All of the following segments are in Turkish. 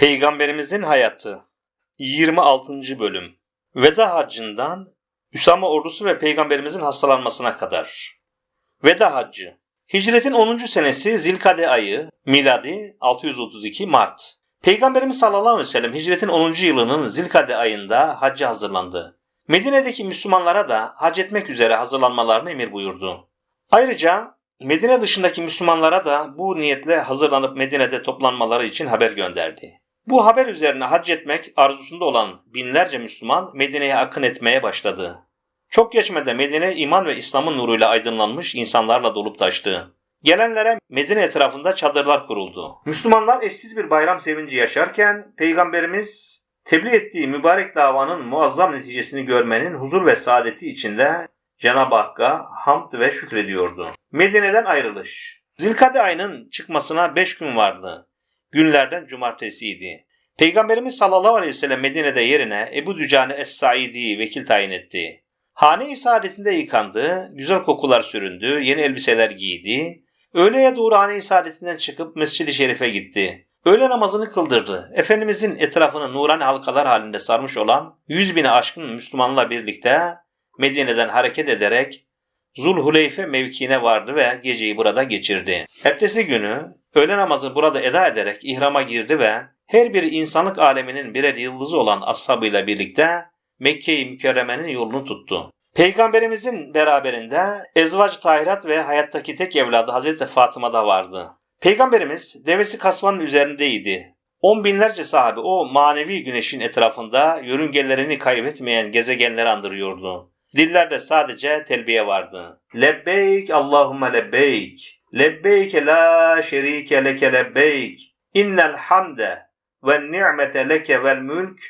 Peygamberimizin hayatı 26. bölüm Veda haccından Üsame ordusu ve peygamberimizin hastalanmasına kadar. Veda haccı Hicretin 10. senesi Zilkade ayı miladi 632 Mart. Peygamberimiz sallallahu aleyhi ve sellem hicretin 10. yılının Zilkade ayında hacca hazırlandı. Medine'deki Müslümanlara da hac etmek üzere hazırlanmalarını emir buyurdu. Ayrıca Medine dışındaki Müslümanlara da bu niyetle hazırlanıp Medine'de toplanmaları için haber gönderdi. Bu haber üzerine hac etmek arzusunda olan binlerce Müslüman Medine'ye akın etmeye başladı. Çok geçmeden Medine iman ve İslam'ın nuruyla aydınlanmış insanlarla dolup taştı. Gelenlere Medine etrafında çadırlar kuruldu. Müslümanlar eşsiz bir bayram sevinci yaşarken Peygamberimiz tebliğ ettiği mübarek davanın muazzam neticesini görmenin huzur ve saadeti içinde Cenab-ı Hakk'a hamd ve şükrediyordu. Medine'den ayrılış. Zilkade ayının çıkmasına 5 gün vardı. Günlerden cumartesiydi. Peygamberimiz sallallahu aleyhi ve sellem Medine'de yerine Ebu Dücane Es-Saidi vekil tayin etti. Hane-i saadetinde yıkandı, güzel kokular süründü, yeni elbiseler giydi. Öğleye doğru hane-i saadetinden çıkıp Mescid-i Şerif'e gitti. Öğle namazını kıldırdı. Efendimizin etrafını nurani halkalar halinde sarmış olan yüz bine aşkın Müslümanla birlikte Medine'den hareket ederek Zulhuleyfe mevkiine vardı ve geceyi burada geçirdi. Ertesi günü öğle namazını burada eda ederek ihrama girdi ve her bir insanlık aleminin birer yıldızı olan ashabıyla birlikte Mekke-i Mükerreme'nin yolunu tuttu. Peygamberimizin beraberinde Ezvac Tahirat ve hayattaki tek evladı Hazreti Fatıma da vardı. Peygamberimiz devesi kasvanın üzerindeydi. On binlerce sahabe o manevi güneşin etrafında yörüngelerini kaybetmeyen gezegenleri andırıyordu. Dillerde sadece telbiye vardı. Lebbeyk Allahümme lebbeyk. Lebbeyk la şerike leke lebbeyk. İnnel hamde ve ni'mete leke vel mülk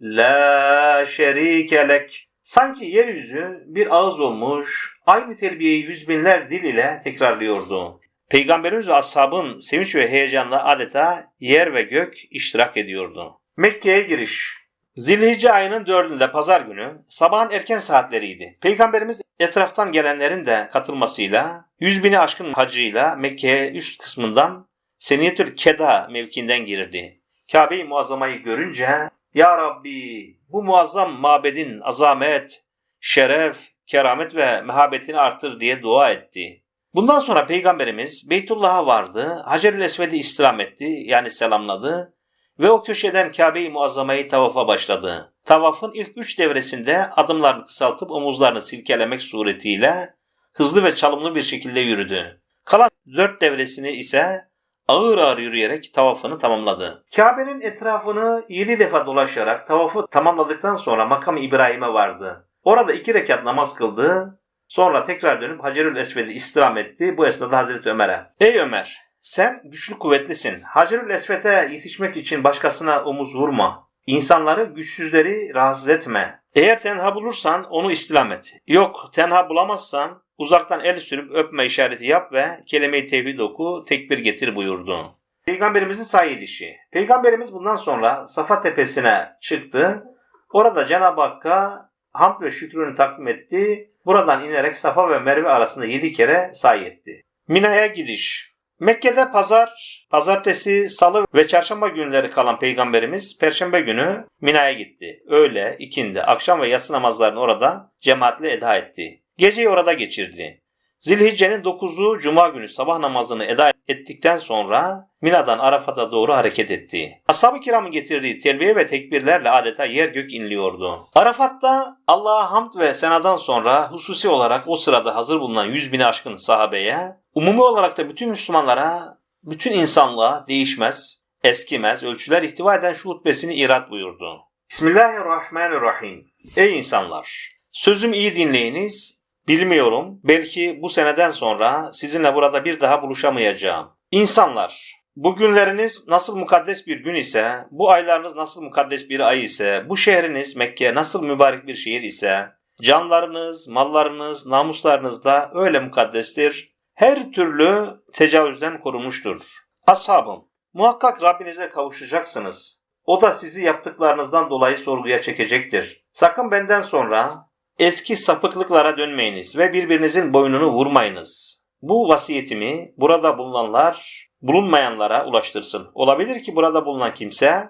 la şerike lek. Sanki yeryüzü bir ağız olmuş, aynı terbiyeyi yüz binler dil ile tekrarlıyordu. Peygamberimiz ve ashabın sevinç ve heyecanla adeta yer ve gök iştirak ediyordu. Mekke'ye giriş Zilhicce ayının dördünde pazar günü sabahın erken saatleriydi. Peygamberimiz etraftan gelenlerin de katılmasıyla yüz bini aşkın hacıyla Mekke'ye üst kısmından Seniyetül Keda mevkiinden girdi. Kabe-i Muazzama'yı görünce Ya Rabbi bu muazzam mabedin azamet, şeref, keramet ve mehabetini artır diye dua etti. Bundan sonra Peygamberimiz Beytullah'a vardı, Hacer-ül Esved'i istirham etti yani selamladı ve o köşeden Kabe-i Muazzama'yı tavafa başladı. Tavafın ilk üç devresinde adımlarını kısaltıp omuzlarını silkelemek suretiyle hızlı ve çalımlı bir şekilde yürüdü. Kalan dört devresini ise ağır ağır yürüyerek tavafını tamamladı. Kabe'nin etrafını yedi defa dolaşarak tavafı tamamladıktan sonra makam İbrahim'e vardı. Orada iki rekat namaz kıldı. Sonra tekrar dönüp Hacerül Esved'i istirham etti. Bu esnada Hazreti Ömer'e. Ey Ömer! Sen güçlü kuvvetlisin. Hacerül Esved'e yetişmek için başkasına omuz vurma. İnsanları, güçsüzleri rahatsız etme. Eğer tenha bulursan onu istilham et. Yok tenha bulamazsan uzaktan el sürüp öpme işareti yap ve kelime-i tevhid oku, tekbir getir buyurdu. Peygamberimizin sahi edişi. Peygamberimiz bundan sonra Safa tepesine çıktı. Orada Cenab-ı Hakk'a hamd ve şükrünü takdim etti. Buradan inerek Safa ve Merve arasında yedi kere sahi etti. Mina'ya gidiş. Mekke'de pazar, pazartesi, salı ve çarşamba günleri kalan peygamberimiz perşembe günü Mina'ya gitti. Öğle, ikindi, akşam ve yatsı namazlarını orada cemaatle eda etti. Geceyi orada geçirdi. Zilhicce'nin 9'u Cuma günü sabah namazını eda ettikten sonra Mina'dan Arafat'a doğru hareket etti. Ashab-ı kiramın getirdiği telbiye ve tekbirlerle adeta yer gök inliyordu. Arafat'ta Allah'a hamd ve senadan sonra hususi olarak o sırada hazır bulunan 100 bini aşkın sahabeye, umumi olarak da bütün Müslümanlara, bütün insanlığa değişmez, eskimez, ölçüler ihtiva eden şu hutbesini irat buyurdu. Bismillahirrahmanirrahim. Ey insanlar! Sözüm iyi dinleyiniz, Bilmiyorum. Belki bu seneden sonra sizinle burada bir daha buluşamayacağım. İnsanlar, bugünleriniz nasıl mukaddes bir gün ise, bu aylarınız nasıl mukaddes bir ay ise, bu şehriniz Mekke nasıl mübarek bir şehir ise, canlarınız, mallarınız, namuslarınız da öyle mukaddestir. Her türlü tecavüzden korunmuştur. Ashabım, muhakkak Rabbinize kavuşacaksınız. O da sizi yaptıklarınızdan dolayı sorguya çekecektir. Sakın benden sonra Eski sapıklıklara dönmeyiniz ve birbirinizin boynunu vurmayınız. Bu vasiyetimi burada bulunanlar bulunmayanlara ulaştırsın. Olabilir ki burada bulunan kimse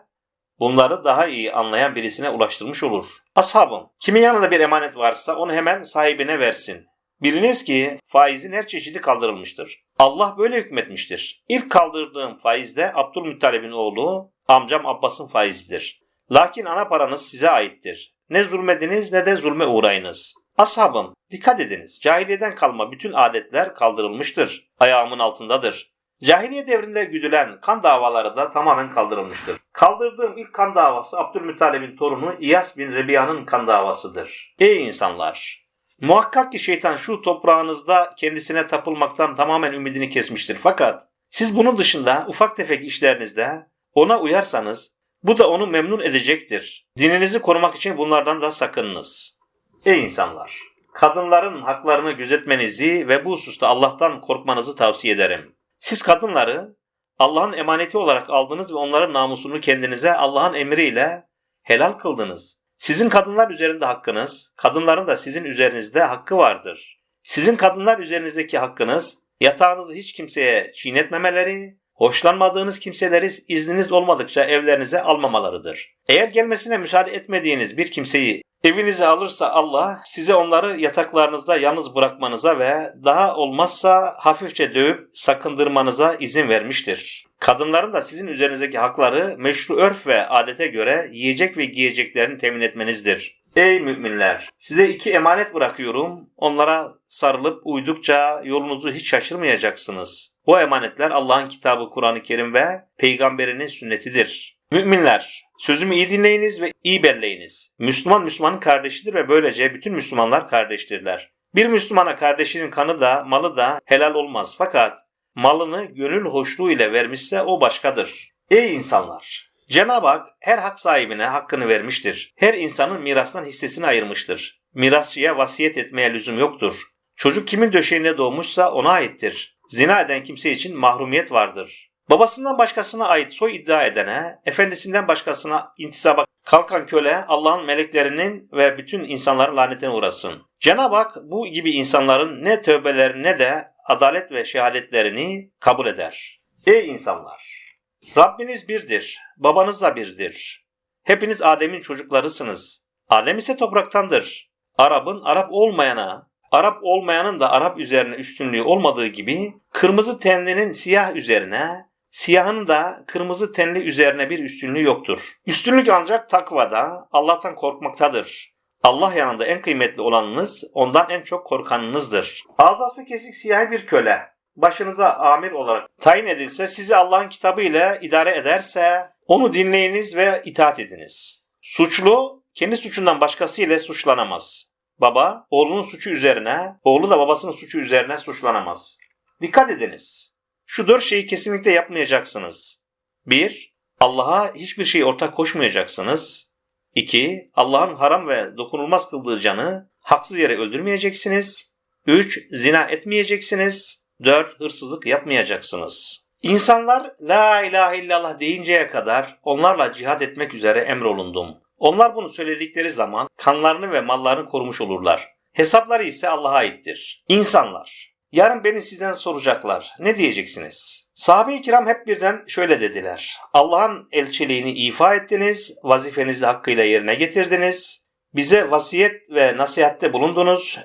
bunları daha iyi anlayan birisine ulaştırmış olur. Ashabım, kimin yanında bir emanet varsa onu hemen sahibine versin. Biliniz ki faizin her çeşidi kaldırılmıştır. Allah böyle hükmetmiştir. İlk kaldırdığım faiz de Abdülmuttalib'in oğlu amcam Abbas'ın faizidir. Lakin ana paranız size aittir. Ne zulmediniz ne de zulme uğrayınız. Ashabım dikkat ediniz. Cahiliyeden kalma bütün adetler kaldırılmıştır. Ayağımın altındadır. Cahiliye devrinde güdülen kan davaları da tamamen kaldırılmıştır. Kaldırdığım ilk kan davası Abdülmuttalib'in torunu İyas bin Rebiya'nın kan davasıdır. Ey insanlar! Muhakkak ki şeytan şu toprağınızda kendisine tapılmaktan tamamen ümidini kesmiştir. Fakat siz bunun dışında ufak tefek işlerinizde ona uyarsanız bu da onu memnun edecektir. Dininizi korumak için bunlardan da sakınınız. Ey insanlar! Kadınların haklarını gözetmenizi ve bu hususta Allah'tan korkmanızı tavsiye ederim. Siz kadınları Allah'ın emaneti olarak aldınız ve onların namusunu kendinize Allah'ın emriyle helal kıldınız. Sizin kadınlar üzerinde hakkınız, kadınların da sizin üzerinizde hakkı vardır. Sizin kadınlar üzerinizdeki hakkınız, yatağınızı hiç kimseye çiğnetmemeleri, hoşlanmadığınız kimseleri izniniz olmadıkça evlerinize almamalarıdır. Eğer gelmesine müsaade etmediğiniz bir kimseyi evinize alırsa Allah size onları yataklarınızda yalnız bırakmanıza ve daha olmazsa hafifçe dövüp sakındırmanıza izin vermiştir. Kadınların da sizin üzerinizdeki hakları meşru örf ve adete göre yiyecek ve giyeceklerini temin etmenizdir. Ey müminler! Size iki emanet bırakıyorum. Onlara sarılıp uydukça yolunuzu hiç şaşırmayacaksınız. O emanetler Allah'ın kitabı Kur'an-ı Kerim ve peygamberinin sünnetidir. Müminler, sözümü iyi dinleyiniz ve iyi belleyiniz. Müslüman Müslümanın kardeşidir ve böylece bütün Müslümanlar kardeştirler. Bir Müslümana kardeşinin kanı da malı da helal olmaz fakat malını gönül hoşluğu ile vermişse o başkadır. Ey insanlar! Cenab-ı Hak her hak sahibine hakkını vermiştir. Her insanın mirastan hissesini ayırmıştır. Mirasçıya vasiyet etmeye lüzum yoktur. Çocuk kimin döşeğinde doğmuşsa ona aittir. Zina eden kimse için mahrumiyet vardır. Babasından başkasına ait soy iddia edene, efendisinden başkasına intisaba kalkan köle Allah'ın meleklerinin ve bütün insanların lanetine uğrasın. Cenab-ı Hak bu gibi insanların ne tövbelerini ne de adalet ve şehadetlerini kabul eder. Ey insanlar! Rabbiniz birdir, babanız da birdir. Hepiniz Adem'in çocuklarısınız. Adem ise topraktandır. Arap'ın Arap olmayana, Arap olmayanın da Arap üzerine üstünlüğü olmadığı gibi kırmızı tenlinin siyah üzerine, siyahın da kırmızı tenli üzerine bir üstünlüğü yoktur. Üstünlük ancak takvada, Allah'tan korkmaktadır. Allah yanında en kıymetli olanınız, ondan en çok korkanınızdır. Ağzası kesik siyahi bir köle, başınıza amir olarak tayin edilse, sizi Allah'ın kitabı ile idare ederse, onu dinleyiniz ve itaat ediniz. Suçlu, kendi suçundan başkası ile suçlanamaz. Baba, oğlunun suçu üzerine, oğlu da babasının suçu üzerine suçlanamaz. Dikkat ediniz. Şu dört şeyi kesinlikle yapmayacaksınız. 1. Allah'a hiçbir şey ortak koşmayacaksınız. 2. Allah'ın haram ve dokunulmaz kıldığı canı haksız yere öldürmeyeceksiniz. 3. Zina etmeyeceksiniz. 4. Hırsızlık yapmayacaksınız. İnsanlar la ilahe illallah deyinceye kadar onlarla cihad etmek üzere emrolundum. Onlar bunu söyledikleri zaman kanlarını ve mallarını korumuş olurlar. Hesapları ise Allah'a aittir. İnsanlar, yarın beni sizden soracaklar. Ne diyeceksiniz? Sahabe-i kiram hep birden şöyle dediler. Allah'ın elçiliğini ifa ettiniz, vazifenizi hakkıyla yerine getirdiniz, bize vasiyet ve nasihatte bulundunuz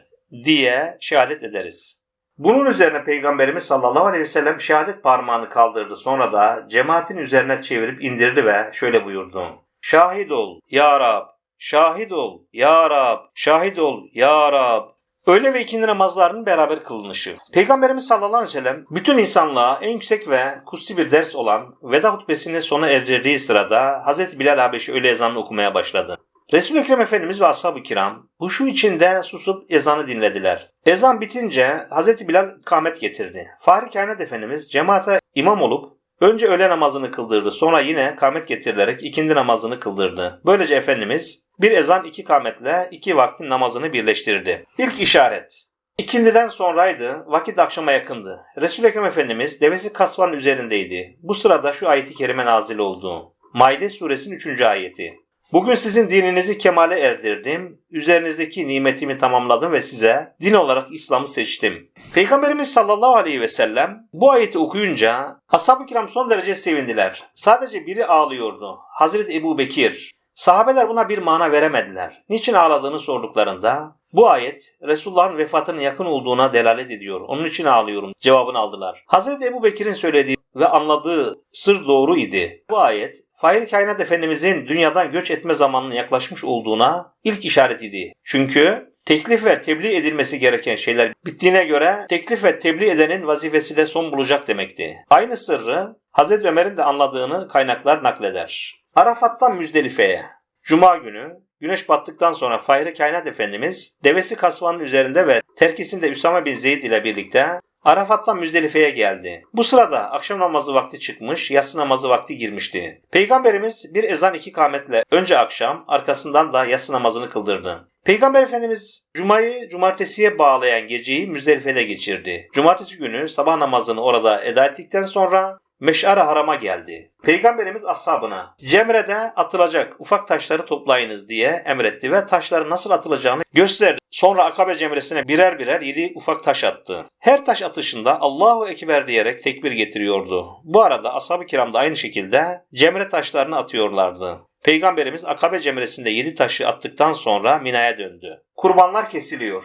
diye şehadet ederiz. Bunun üzerine Peygamberimiz sallallahu aleyhi ve sellem şehadet parmağını kaldırdı. Sonra da cemaatin üzerine çevirip indirdi ve şöyle buyurdu. Şahit ol ya Rab, şahit ol ya Rab, şahit ol ya Rab. Öğle ve ikindi namazlarının beraber kılınışı. Peygamberimiz sallallahu aleyhi ve sellem bütün insanlığa en yüksek ve kutsi bir ders olan veda hutbesini sona erdirdiği sırada Hz. Bilal Habeşi öğle ezanını okumaya başladı. Resul-i Ekrem Efendimiz ve ashab-ı kiram huşu içinde susup ezanı dinlediler. Ezan bitince Hz. Bilal kamet getirdi. Fahri Kainat Efendimiz cemaate imam olup önce öğle namazını kıldırdı sonra yine kamet getirilerek ikindi namazını kıldırdı. Böylece Efendimiz bir ezan iki kametle iki vaktin namazını birleştirdi. İlk işaret. İkindiden sonraydı, vakit akşama yakındı. Resul-i Ekrem Efendimiz devesi kasvanın üzerindeydi. Bu sırada şu ayeti kerime nazil oldu. Maide suresinin 3. ayeti. Bugün sizin dininizi kemale erdirdim. Üzerinizdeki nimetimi tamamladım ve size din olarak İslam'ı seçtim. Peygamberimiz sallallahu aleyhi ve sellem bu ayeti okuyunca ashab-ı kiram son derece sevindiler. Sadece biri ağlıyordu. Hazreti Ebu Bekir. Sahabeler buna bir mana veremediler. Niçin ağladığını sorduklarında bu ayet Resulullah'ın vefatının yakın olduğuna delalet ediyor. Onun için ağlıyorum cevabını aldılar. Hazreti Ebu Bekir'in söylediği ve anladığı sır doğru idi. Bu ayet Fahir Kainat Efendimizin dünyadan göç etme zamanının yaklaşmış olduğuna ilk işaret idi. Çünkü teklif ve tebliğ edilmesi gereken şeyler bittiğine göre teklif ve tebliğ edenin vazifesi de son bulacak demekti. Aynı sırrı Hazreti Ömer'in de anladığını kaynaklar nakleder. Arafat'tan Müzdelife'ye. Cuma günü güneş battıktan sonra Fahri Kainat Efendimiz devesi kasvanın üzerinde ve terkisinde Üsame bin Zeyd ile birlikte Arafat'tan Müzdelife'ye geldi. Bu sırada akşam namazı vakti çıkmış, yatsı namazı vakti girmişti. Peygamberimiz bir ezan iki kametle önce akşam, arkasından da yatsı namazını kıldırdı. Peygamber Efendimiz Cuma'yı cumartesiye bağlayan geceyi Müzdelife'de geçirdi. Cumartesi günü sabah namazını orada eda ettikten sonra Meş'ar-ı Haram'a geldi. Peygamberimiz ashabına Cemre'de atılacak ufak taşları toplayınız diye emretti ve taşların nasıl atılacağını gösterdi. Sonra Akabe Cemre'sine birer birer yedi ufak taş attı. Her taş atışında Allahu Ekber diyerek tekbir getiriyordu. Bu arada ashab-ı kiram da aynı şekilde Cemre taşlarını atıyorlardı. Peygamberimiz Akabe Cemre'sinde yedi taşı attıktan sonra Mina'ya döndü. Kurbanlar kesiliyor.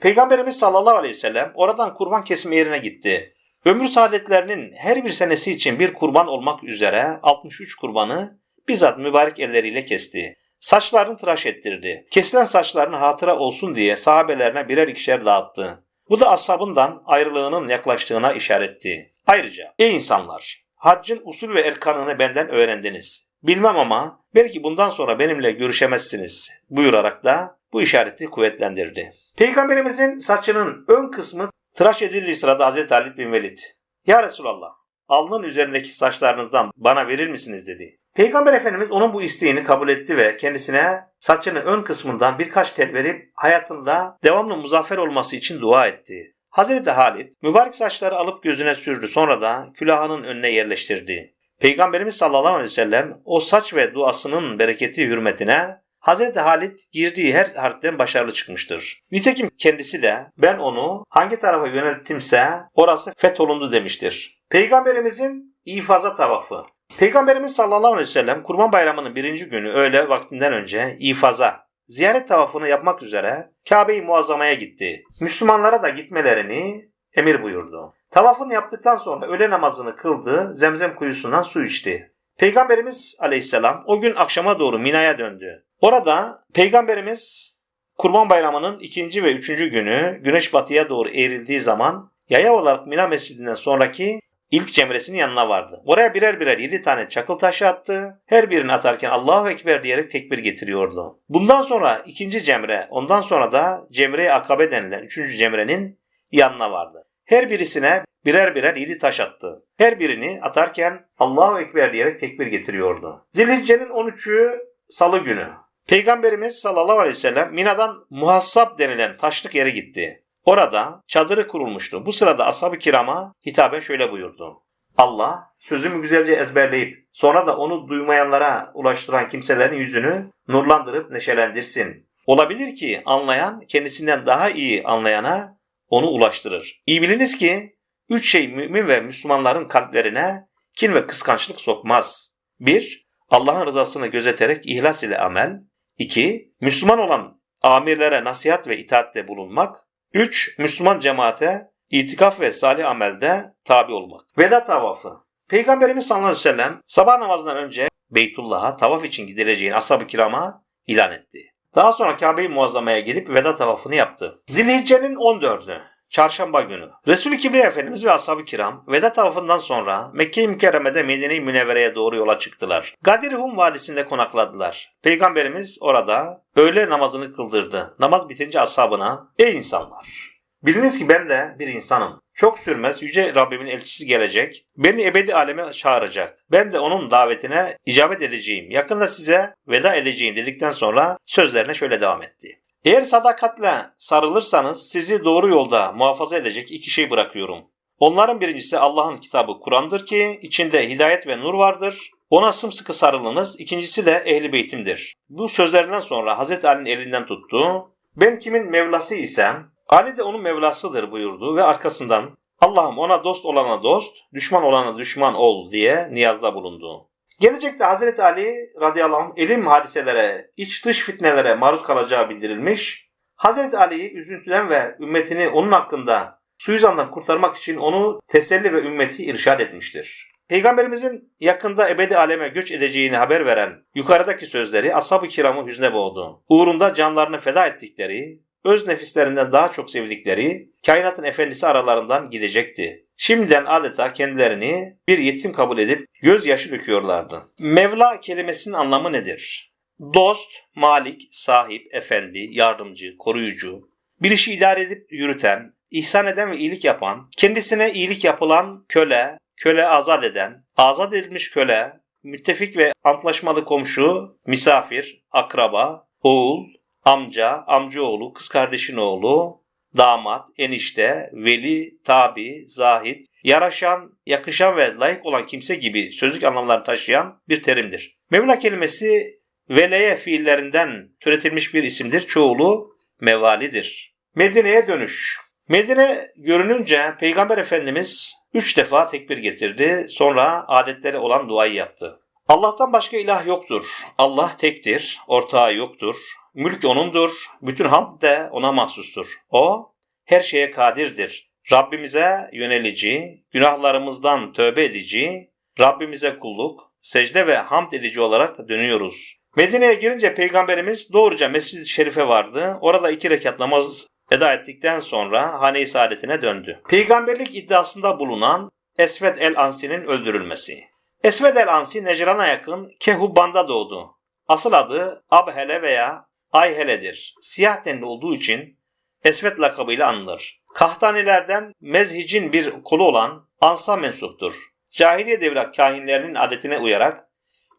Peygamberimiz sallallahu aleyhi ve sellem oradan kurban kesme yerine gitti. Ömür saadetlerinin her bir senesi için bir kurban olmak üzere 63 kurbanı bizzat mübarek elleriyle kesti. Saçlarını tıraş ettirdi. Kesilen saçlarını hatıra olsun diye sahabelerine birer ikişer dağıttı. Bu da ashabından ayrılığının yaklaştığına işaretti. Ayrıca ey insanlar haccın usul ve erkanını benden öğrendiniz. Bilmem ama belki bundan sonra benimle görüşemezsiniz buyurarak da bu işareti kuvvetlendirdi. Peygamberimizin saçının ön kısmı tıraş edildiği sırada Hazreti Halid bin Velid Ya Resulallah alnın üzerindeki saçlarınızdan bana verir misiniz dedi. Peygamber Efendimiz onun bu isteğini kabul etti ve kendisine saçının ön kısmından birkaç tel verip hayatında devamlı muzaffer olması için dua etti. Hazreti Halid mübarek saçları alıp gözüne sürdü sonra da külahının önüne yerleştirdi. Peygamberimiz sallallahu aleyhi ve sellem o saç ve duasının bereketi hürmetine Hazreti Halid girdiği her harpten başarılı çıkmıştır. Nitekim kendisi de ben onu hangi tarafa yönelttimse orası fetholundu demiştir. Peygamberimizin ifaza tavafı. Peygamberimiz sallallahu aleyhi ve sellem Kurban Bayramı'nın birinci günü öğle vaktinden önce ifaza, ziyaret tavafını yapmak üzere Kabe-i Muazzama'ya gitti. Müslümanlara da gitmelerini emir buyurdu. Tavafını yaptıktan sonra öğle namazını kıldı, zemzem kuyusundan su içti. Peygamberimiz aleyhisselam o gün akşama doğru Mina'ya döndü. Orada Peygamberimiz Kurban Bayramı'nın ikinci ve üçüncü günü güneş batıya doğru eğrildiği zaman yaya olarak Mina Mescidinden sonraki ilk cemresinin yanına vardı. Oraya birer birer yedi tane çakıl taşı attı. Her birini atarken Allahu Ekber diyerek tekbir getiriyordu. Bundan sonra ikinci cemre, ondan sonra da cemre-i akabe denilen üçüncü cemrenin yanına vardı. Her birisine birer birer yedi taş attı. Her birini atarken Allahu Ekber diyerek tekbir getiriyordu. Zilhicce'nin 13'ü salı günü. Peygamberimiz sallallahu aleyhi ve sellem Mina'dan muhassab denilen taşlık yere gitti. Orada çadırı kurulmuştu. Bu sırada ashab-ı kirama hitaben şöyle buyurdu. Allah sözümü güzelce ezberleyip sonra da onu duymayanlara ulaştıran kimselerin yüzünü nurlandırıp neşelendirsin. Olabilir ki anlayan kendisinden daha iyi anlayana onu ulaştırır. İyi biliniz ki üç şey mümin ve Müslümanların kalplerine kin ve kıskançlık sokmaz. 1. Allah'ın rızasını gözeterek ihlas ile amel. 2. Müslüman olan amirlere nasihat ve itaatte bulunmak. 3. Müslüman cemaate itikaf ve salih amelde tabi olmak. Veda tavafı. Peygamberimiz sallallahu aleyhi ve sellem sabah namazından önce Beytullah'a tavaf için gidileceğini ashab-ı kirama ilan etti. Daha sonra Kabe-i Muazzama'ya gidip veda tavafını yaptı. Zilhicce'nin 14'ü. Çarşamba günü. Resul-i Kibriya Efendimiz ve ashab-ı kiram veda tavafından sonra Mekke-i Mükerreme'de Medine-i Münevvere'ye doğru yola çıktılar. Gadir-Hum Vadisi'nde konakladılar. Peygamberimiz orada öğle namazını kıldırdı. Namaz bitince ashabına ey insanlar! Biliniz ki ben de bir insanım. Çok sürmez yüce Rabbimin elçisi gelecek. Beni ebedi aleme çağıracak. Ben de onun davetine icabet edeceğim. Yakında size veda edeceğim dedikten sonra sözlerine şöyle devam etti. Eğer sadakatle sarılırsanız sizi doğru yolda muhafaza edecek iki şey bırakıyorum. Onların birincisi Allah'ın kitabı Kur'an'dır ki içinde hidayet ve nur vardır. Ona sımsıkı sarılınız. İkincisi de ehli beytimdir. Bu sözlerinden sonra Hazreti Ali'nin elinden tuttu. Ben kimin Mevlası isem Ali de onun Mevlasıdır buyurdu ve arkasından Allah'ım ona dost olana dost, düşman olana düşman ol diye niyazda bulundu. Gelecekte Hazreti Ali radıyallahu anh elim hadiselere, iç dış fitnelere maruz kalacağı bildirilmiş. Hazreti Ali'yi üzüntüden ve ümmetini onun hakkında suizandan kurtarmak için onu teselli ve ümmeti irşad etmiştir. Peygamberimizin yakında ebedi aleme göç edeceğini haber veren yukarıdaki sözleri ashab-ı kiramı hüzne boğdu. Uğrunda canlarını feda ettikleri, öz nefislerinden daha çok sevdikleri kainatın efendisi aralarından gidecekti. Şimdiden adeta kendilerini bir yetim kabul edip gözyaşı döküyorlardı. Mevla kelimesinin anlamı nedir? Dost, malik, sahip, efendi, yardımcı, koruyucu, bir işi idare edip yürüten, ihsan eden ve iyilik yapan, kendisine iyilik yapılan köle, köle azat eden, azat edilmiş köle, müttefik ve antlaşmalı komşu, misafir, akraba, oğul, amca, amcaoğlu, kız kardeşin oğlu, damat, enişte, veli, tabi, zahit, yaraşan, yakışan ve layık olan kimse gibi sözlük anlamlarını taşıyan bir terimdir. Mevla kelimesi veleye fiillerinden türetilmiş bir isimdir. Çoğulu mevalidir. Medine'ye dönüş. Medine görününce Peygamber Efendimiz üç defa tekbir getirdi. Sonra adetleri olan duayı yaptı. Allah'tan başka ilah yoktur. Allah tektir, ortağı yoktur. Mülk O'nundur, bütün hamd de O'na mahsustur. O, her şeye kadirdir. Rabbimize yönelici, günahlarımızdan tövbe edici, Rabbimize kulluk, secde ve hamd edici olarak dönüyoruz. Medine'ye girince Peygamberimiz doğruca Mescid-i Şerif'e vardı. Orada iki rekat namaz eda ettikten sonra hane-i saadetine döndü. Peygamberlik iddiasında bulunan Esved el-Ansi'nin öldürülmesi. Esved el-Ansi Necran'a yakın Kehubban'da doğdu. Asıl adı Abhele veya Ayhele'dir. Siyah tenli olduğu için Esved lakabıyla anılır. Kahtanilerden mezhicin bir kolu olan Ans'a mensuptur. Cahiliye devri kahinlerinin adetine uyarak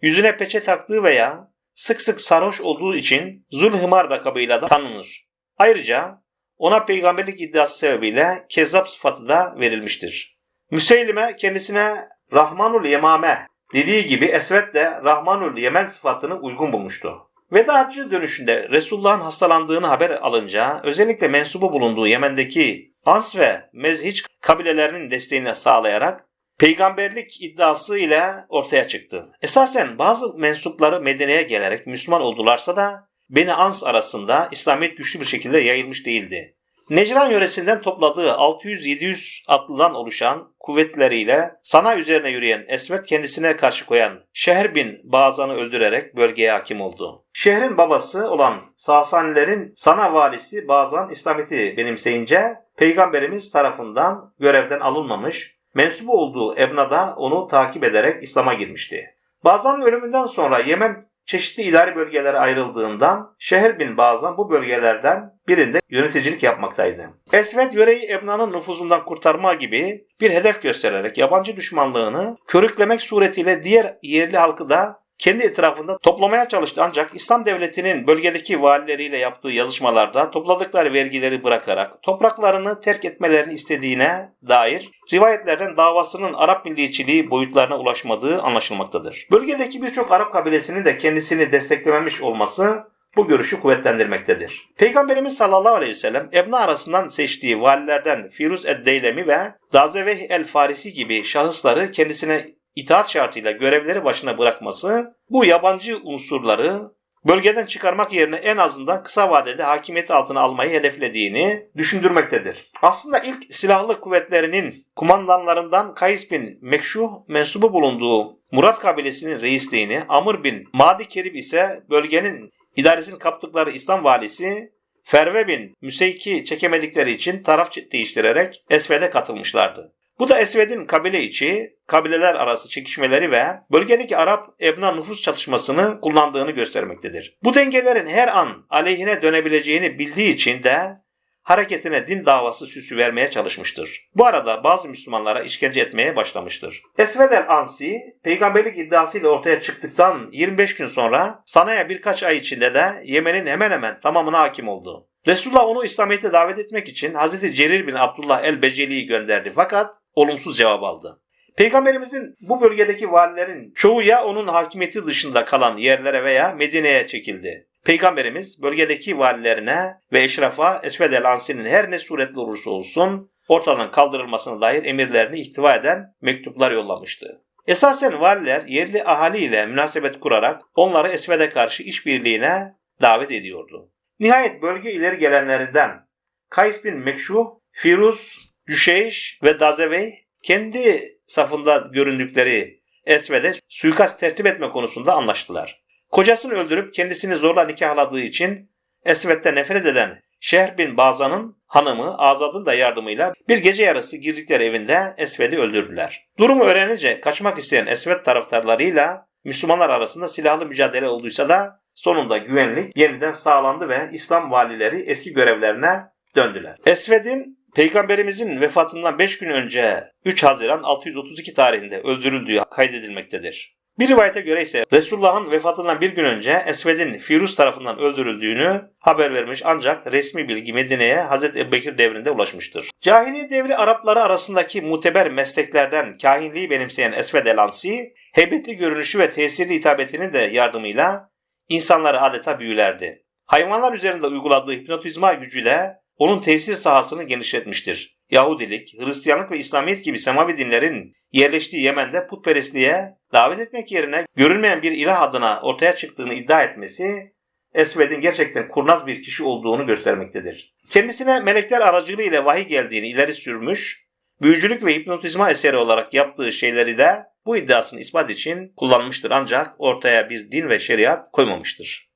yüzüne peçe taktığı veya sık sık sarhoş olduğu için Zulhımar lakabıyla da tanınır. Ayrıca ona peygamberlik iddiası sebebiyle kezzap sıfatı da verilmiştir. Müseylime kendisine Rahmanul Yemame dediği gibi Esved de Rahmanul Yemen sıfatını uygun bulmuştu. Veda hacı dönüşünde Resulullah'ın hastalandığını haber alınca özellikle mensubu bulunduğu Yemen'deki Ans ve Mezhiç kabilelerinin desteğini sağlayarak peygamberlik iddiası ile ortaya çıktı. Esasen bazı mensupları Medine'ye gelerek Müslüman oldularsa da Beni Ans arasında İslamiyet güçlü bir şekilde yayılmış değildi. Necran yöresinden topladığı 600-700 atlıdan oluşan kuvvetleriyle sana üzerine yürüyen Esvet kendisine karşı koyan Şehr bin Bazan'ı öldürerek bölgeye hakim oldu. Şehrin babası olan Sasanilerin sana valisi Bazan İslamiyet'i benimseyince Peygamberimiz tarafından görevden alınmamış, mensubu olduğu Ebna da onu takip ederek İslam'a girmişti. Bazan'ın ölümünden sonra Yemen çeşitli idari bölgelere ayrıldığından şehir bin Bazan bu bölgelerden birinde yöneticilik yapmaktaydı. Esved yöreyi Ebna'nın nüfuzundan kurtarma gibi bir hedef göstererek yabancı düşmanlığını körüklemek suretiyle diğer yerli halkı da kendi etrafında toplamaya çalıştı ancak İslam devletinin bölgedeki valileriyle yaptığı yazışmalarda topladıkları vergileri bırakarak topraklarını terk etmelerini istediğine dair rivayetlerden davasının Arap milliyetçiliği boyutlarına ulaşmadığı anlaşılmaktadır. Bölgedeki birçok Arap kabilesinin de kendisini desteklememiş olması bu görüşü kuvvetlendirmektedir. Peygamberimiz sallallahu aleyhi ve sellem Ebna arasından seçtiği valilerden Firuz ed-Deylemi ve Dazeveh el-Farisi gibi şahısları kendisine itaat şartıyla görevleri başına bırakması bu yabancı unsurları bölgeden çıkarmak yerine en azından kısa vadede hakimiyet altına almayı hedeflediğini düşündürmektedir. Aslında ilk silahlı kuvvetlerinin kumandanlarından Kays bin Mekşuh mensubu bulunduğu Murat kabilesinin reisliğini, Amr bin Madi Kerib ise bölgenin idaresini kaptıkları İslam valisi Ferve bin Müseyki çekemedikleri için taraf değiştirerek Esved'e katılmışlardı. Bu da Esved'in kabile içi, kabileler arası çekişmeleri ve bölgedeki Arap Ebna nüfus çatışmasını kullandığını göstermektedir. Bu dengelerin her an aleyhine dönebileceğini bildiği için de hareketine din davası süsü vermeye çalışmıştır. Bu arada bazı Müslümanlara işkence etmeye başlamıştır. Esved el-Ansi, peygamberlik iddiasıyla ortaya çıktıktan 25 gün sonra Sana'ya birkaç ay içinde de Yemen'in hemen hemen tamamına hakim oldu. Resulullah onu İslamiyet'e davet etmek için Hz. Cerir bin Abdullah el-Beceli'yi gönderdi fakat olumsuz cevap aldı. Peygamberimizin bu bölgedeki valilerin çoğu ya onun hakimiyeti dışında kalan yerlere veya Medine'ye çekildi. Peygamberimiz bölgedeki valilerine ve eşrafa Esved el Ansi'nin her ne suretli olursa olsun ortadan kaldırılmasına dair emirlerini ihtiva eden mektuplar yollamıştı. Esasen valiler yerli ahali ile münasebet kurarak onları Esved'e karşı işbirliğine davet ediyordu. Nihayet bölge ileri gelenlerinden Kays bin Mekşuh, Firuz, Düşeyş ve Dazevey kendi safında göründükleri Esved'e suikast tertip etme konusunda anlaştılar. Kocasını öldürüp kendisini zorla nikahladığı için Esved'de nefret eden Şehr bin Bazan'ın hanımı Azad'ın da yardımıyla bir gece yarısı girdikleri evinde Esved'i öldürdüler. Durumu öğrenince kaçmak isteyen Esved taraftarlarıyla Müslümanlar arasında silahlı mücadele olduysa da sonunda güvenlik yeniden sağlandı ve İslam valileri eski görevlerine döndüler. Esved'in Peygamberimizin vefatından 5 gün önce 3 Haziran 632 tarihinde öldürüldüğü kaydedilmektedir. Bir rivayete göre ise Resulullah'ın vefatından bir gün önce Esved'in Firuz tarafından öldürüldüğünü haber vermiş ancak resmi bilgi Medine'ye Hz. Ebubekir devrinde ulaşmıştır. Cahiliye devri Arapları arasındaki muteber mesleklerden kahinliği benimseyen Esved el-Ansi, heybetli görünüşü ve tesirli hitabetinin de yardımıyla insanları adeta büyülerdi. Hayvanlar üzerinde uyguladığı hipnotizma gücüyle onun tesir sahasını genişletmiştir. Yahudilik, Hristiyanlık ve İslamiyet gibi semavi dinlerin yerleştiği Yemen'de putperestliğe davet etmek yerine görünmeyen bir ilah adına ortaya çıktığını iddia etmesi Esved'in gerçekten kurnaz bir kişi olduğunu göstermektedir. Kendisine melekler aracılığı ile vahiy geldiğini ileri sürmüş, büyücülük ve hipnotizma eseri olarak yaptığı şeyleri de bu iddiasını ispat için kullanmıştır ancak ortaya bir din ve şeriat koymamıştır.